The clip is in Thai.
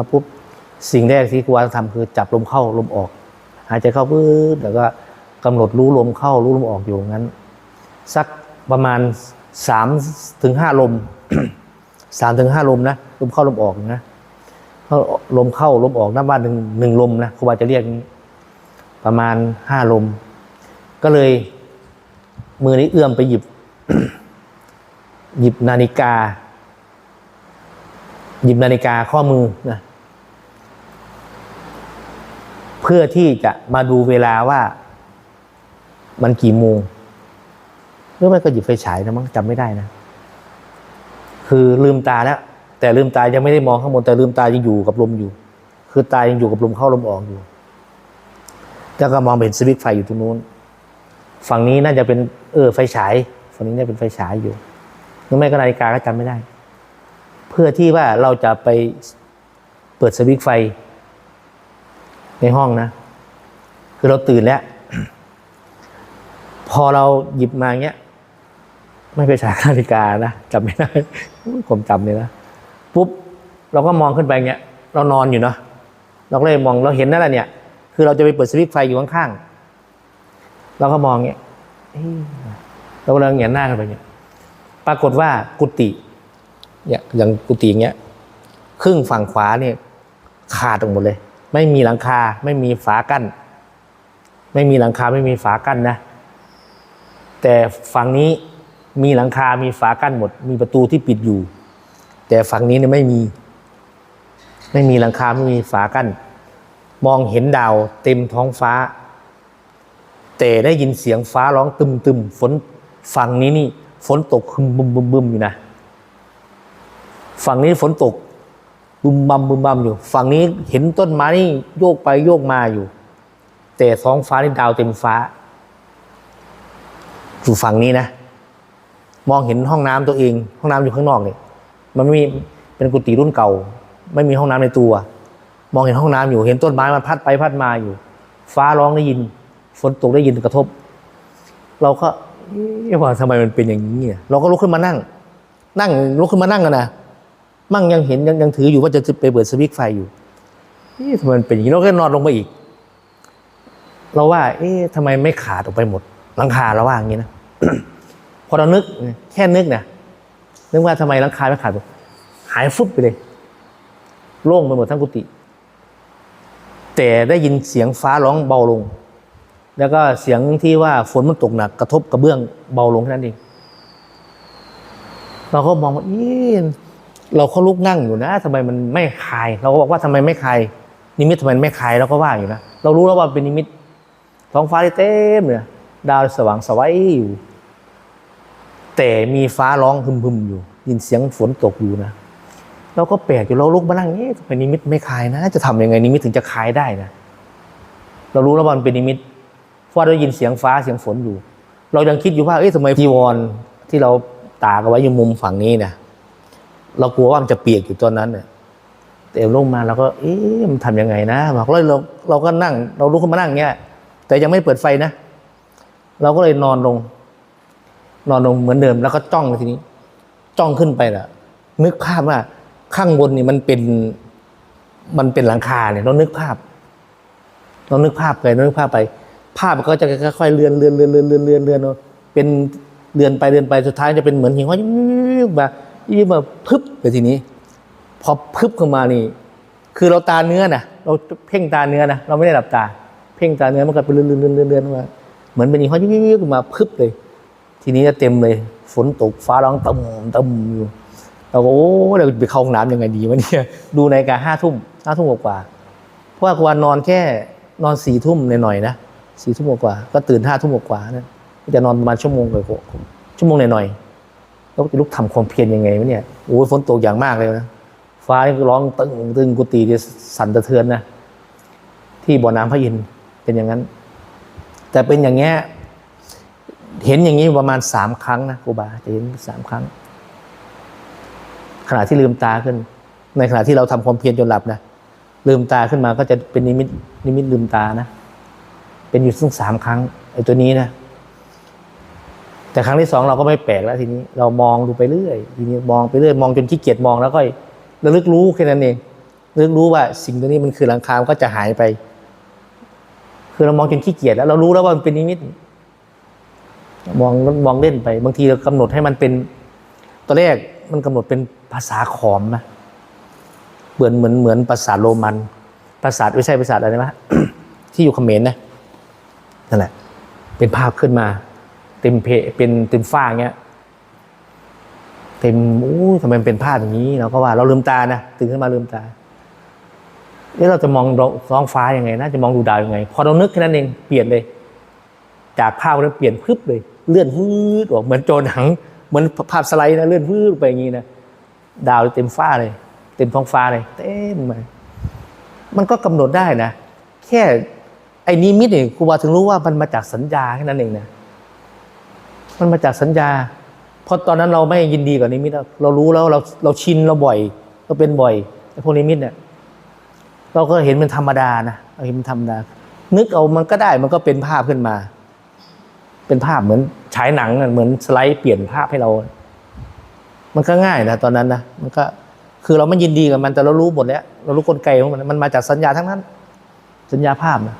มาปุ๊บสิ่งแรกที่ครูวาทำคือจับลมเข้าลมออก หายใจเข้าปื๊ดแล้วก็กำหนดรู้ลมเข้ารู้ลมออกอยู่งั้น สักประมาณสามถึงห้าลมสามถึงห้าลมนะลมเข้าลมออกนะลมเข้าลมออกน้ำบ้านหนึ่งหนึ่งลมนะครูบาจะเรียกประมาณห้าลม ก็เลยมือนี้เอื้อมไปหยิบ หยิบนาฬิกา หยิบนาฬิกาข้อมือนะ เพื่อที่จะมาดูเวลาว่า มันกี่โมงหรือไม่ก็หยิบไฟฉายนะมั้งจำไม่ได้นะ คือลืมตาแล้ว แต่ลืมตายังไม่ได้มองข้างบนแต่ลืมตายังอยู่กับลมอยู่ คือตายังอยู่กับลมเข้าลมออกอยู่แล้วก็มองเห็นสวิตช์ไฟอยู่ตรงนู้น ฝั่งนี้น่าจะเป็นเออไฟฉาย ฝั่งนี้น่าจะเป็นไฟฉายอยู่หรือไม่ก็นาฬิกาก็จำไม่ได้ เพื่อที่ว่าเราจะไปเปิดสวิตช์ไฟ ในห้องนะ คือเราตื่นแล้ว พอเราหยิบมาเงี้ย ไม่ไปฉายนาฬิกานะจำไม่ได้ผมจำเลยนะปุ๊บเราก็มองขึ้นไปเงี้ย เรานอนอยู่เนาะเราก็เลยมองเราเห็นนั่นแหละเนี่ย คือเราจะไปเปิดสวิตช์ไฟอยู่ข้างๆเราก็มองเงี้ยเอ๊ะเราก็เลยเหงียนหน้ากันไปเงี้ยปรากฏว่ากุฏิเนี่ยอย่างกุฏิเงี้ยครึ่งฝั่งขวาเนี่ยขาดออกหมดเลย ไม่มีหลังคาไม่มีฝากั้น ไม่มีหลังคาไม่มีฝากั้นนะ แต่ฝั่งนี้มีหลังคา มีฝากั้นหมด มีประตูที่ปิดอยู่ แต่ฝั่งนี้เนี่ยไม่มี ไม่มีหลังคาไม่มีฝากั้น มองเห็นดาวเต็มท้องฟ้า แต่ได้ยินเสียงฟ้าร้องตึมตึมๆฝนฝั่งนี้นี่ฝนตกคึมบึมบึมบึมอยู่นะ ฝั่งนี้ฝนตก บึมบัมบึมบัมอยู่ ฝั่งนี้เห็นต้นไม้นี่โยกไปโยกมาอยู่ แต่ท้องฟ้านี่ดาวเต็มฟ้า อยู่ฝั่งนี้นะ มองเห็นห้องน้ำตัวเอง ห้องน้ำอยู่ข้างนอกเนี่ยมันไม่มีเป็นกุฏิรุ่นเก่า ไม่มีห้องน้ำในตัว มองเห็นห้องน้ำอยู่ เห็นต้นไม้มันพัดไปพัดมาอยู่ ฟ้าร้องได้ยิน ฝนตกได้ยินกระทบ เราก็เอ๊ะว่าทำไมมันเป็นอย่างนี้เราก็ลุกขึ้นมานั่ง นั่งลุกขึ้นมานั่งกันนะ มั่งยังเห็นยังยังถืออยู่ว่าจะไปเปิดสวิตช์ไฟอยู่เอ๊ะทำไมเป็นอย่างนี้เราก็นอนลงไปอีก เราว่า เอ๊ะทำไมไม่ขาดออกไปหมด หลังคาเราว่าอย่างนี้นะพอเรานึกแค่นึกเนี่ยนึกว่าทำไมหลังคาไม่ขาดหายฟุบไปเลย โล่งไปหมดทั้งกุฏิแต่ได้ยินเสียงฟ้าร้องเบาลง แล้วก็เสียงที่ว่าฝนมันตกหนักกระทบกระเบื้องเบาลงแค่นั้นเองเราก็มองว่าอี เราเขาลุกนั่งอยู่นะทำไมมันไม่คลาย เราก็บอกว่าทำไมไม่คลายนิมิตทำไมไม่คลายเราก็ว่าอยู่นะเรารู้แล้วว่าเป็นนิมิต ท้องฟ้าที่เต็มเลยดาวสว่างสวัยอยู่แต่มีฟ้าร้องพึมๆอยู่ ยินเสียงฝนตกอยู่นะเราก็แปลกอยู่เราลุกมานั่งเอ๊ะทำไมนิมิตไม่คลายนะ จะทำยังไงนิมิตถึงจะคลายได้นะเรารู้แล้วว่ามันเป็นนิมิตเพราะได้ยินเสียงฟ้าเสียงฝนอยู่ เรายังคิดอยู่ว่าเอ๊ะทำไมจีวรที่เราตากเอาไว้อยู่มุมฝั่งนี้นะ เรากลัวว่ามันจะเปียกอยู่ตอนนั้นเนี่ยแต่ลงมาเราก็ เอ๊ะมันทำยังไงนะเราเลยเราเราก็นั่ง เราลุกขึ้นมานั่งเงี้ย แต่ยังไม่เปิดไฟนะ เราก็เลยนอนลง นอนลงเหมือนเดิม แล้วก็จ้องทีนี้ จ้องขึ้นไปล่ะ นึกภาพว่า ข้างบนนี่มันเป็น มันเป็นหลังคาเนี่ย เรานึกภาพ เรานึกภาพไปเรานึกภาพไป ภาพมันก็จะค่อยๆเลื่อนเลื่อนเลื่อนเลื่อนเลื่อนเลื่อนเลื่อนเป็นเลื่อนไปเลื่อนไปสุดท้ายจะเป็นเหมือนหิ่งห้อยยิบมา ยิบมาพึบไปทีนี้ พอพึบเข้ามานี่ คือเราตาเนื้อนะเราเพ่งตาเนื้อนะเราไม่ได้หลับตา เพ่งตาเนื้อมันก็เป็นเลื่อนเลื่อนเลื่อนเลื่อนมาเหมือนเป็นหิ่ห้อยยิบยิบยิบมาพึบเลย ทีนี้จะเต็มเลย ฝนตกฟ้าร้องตึมตึมอยู่เราก็โอ้เราไปเข้าห้องน้ำยังไงดีวะเนี่ยดูในาฬิกาห้าทุ่มห้าทุ่มกว่าเพราะว่าควรนอนแค่นอนสี่ทุ่มหน่อยๆนะสี่ทุ่มกว่าก็ตื่นห้าทุ่มกว่านะจะนอนประมาณชั่วโมงกว่าชั่วโมงหน่อยๆ แล้วจะลุกทำความเพียรยังไงวะเนี่ยโอ้ยฝนตกอย่างมากเลยนะฟ้าก็ร้องตึงตึงกุฏิสั่นสะเทือนนะที่บ่อน้ำพระอินทร์เป็นอย่างนั้น แต่เป็นอย่างเงี้ยเห็นอย่างนี้ประมาณสามครั้งนะครูบาจะเห็นสามครั้ง ขณะที่ลืมตาขึ้น ในขณะที่เราทำความเพียรจนหลับนะลืมตาขึ้นมาก็จะเป็นนิมิตนิมิตลืมตานะ เป็นอยู่ทั้งสามครั้งไอ้ตัวนี้นะ แต่ครั้งที่สองเราก็ไม่แปลกแล้วทีนี้เรามองดูไปเรื่อยทีนี้มองไปเรื่อยมองจนขี้เกียจมองแล้วก็ระลึกรู้แค่นั้นเองเรื่องรู้ว่าสิ่งตัวนี้มันคือหลังคามันก็จะหายไป คือเรามองจนขี้เกียจแล้วเรารู้แล้วว่ามันเป็นนิมิตมองมองเล่นไป บางทีเรากำหนดให้มันเป็นตอนแรกมันกำหนดเป็นภาษาขอมนะเหมือนเหมือนเหมือนภาษาโรมันภาษาไม่ใช่ภาษาอะไรนะที่อยู่เขมรนะนั่นแหละเป็นภาพขึ้นมา เต็มเพเป็นเต็มฟ้าอย่างเงี้ยเต็มอู้ทำไมมันเป็นภาพอย่างนี้เราก็ว่าเราลืมตานะตื่นขึ้นมาลืมตาเอ๊ะเราจะมองท้องฟ้ายังไงน่าจะมองดูดาวยังไง พอเรานึกแค่นั้นเองเปลี่ยนเลย จากภาพนั้นเปลี่ยนพึบเลย เลื่อนฮืดออกเหมือนโจรหนังเหมือนภาพสไลด์นะเลื่อนฮืดไปอย่างนี้นะดาวเต็มฟ้าเลย เต็มท้องฟ้าเลย เต็มไปมันก็กำหนดได้นะ แค่ไอ้นิมิตเนี่ยครูบาถึงรู้ว่ามันมาจากสัญญาแค่นั้นเองนะ มันมาจากสัญญา เพราะตอนนั้นเราไม่ยินดีกับนิมิตแล้วเรารู้แล้วเราเราชินเราบ่อยเราเป็นบ่อยไอ้พวกนิมิตเนี่ยเราก็เห็นมันธรรมดานะเราเห็นมันธรรมดา นึกเอามันก็ได้มันก็เป็นภาพขึ้นมา เป็นภาพเหมือนฉายหนังอะเหมือนสไลด์เปลี่ยนภาพให้เรา มันก็ง่ายนะตอนนั้นนะมันก็คือเราไม่ยินดีกับมันแต่เรารู้หมดแล้ว เรารู้กลไกของมันมันมาจากสัญญาทั้งนั้น สัญญาภาพนะ